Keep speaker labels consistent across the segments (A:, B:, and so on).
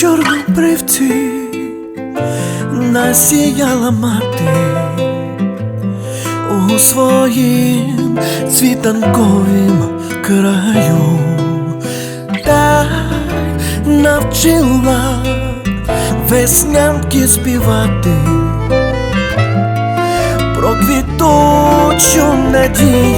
A: чорнобривці насіяла мати у своїм цвітанковім краю, та навчила веснянки співати про квітучу надію.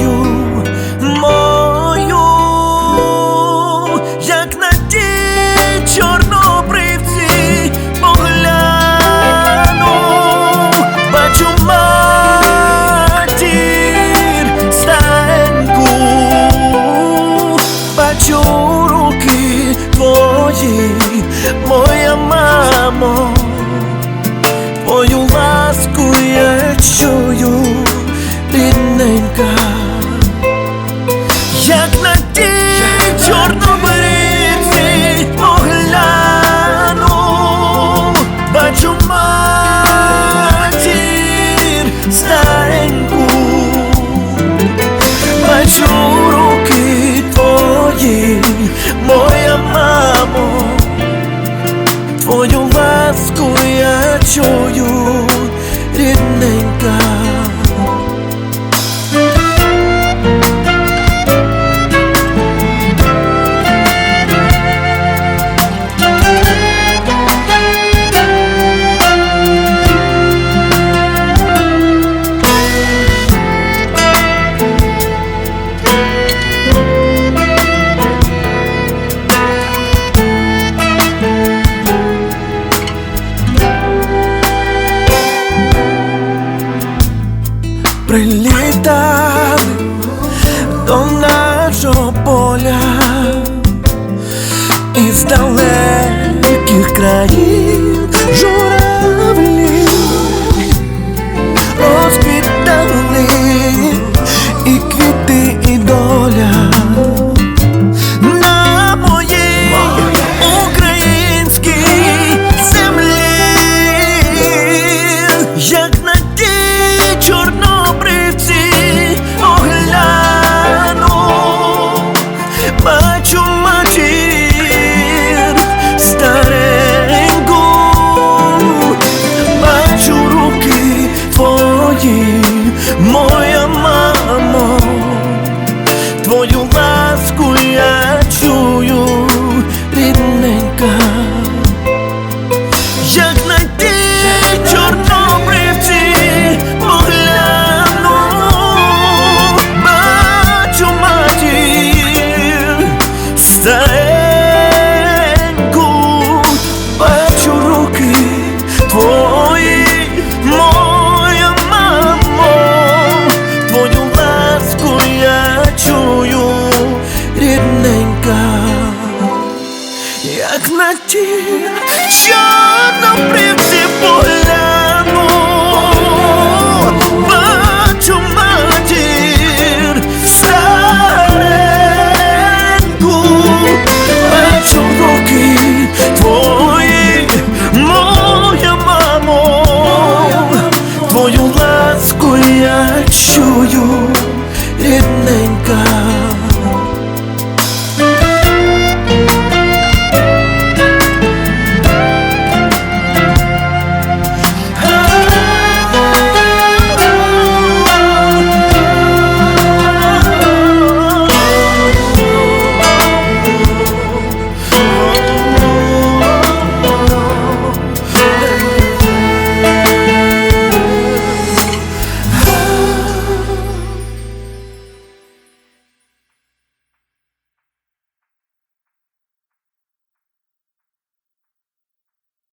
A: Hoje, moi sure прилітав до нашого поля із далеких країн. темноті, нам принці поляну, бачу матір стареньку, бачу руки твої, моя мамо, твою ласку я чую, рідненька.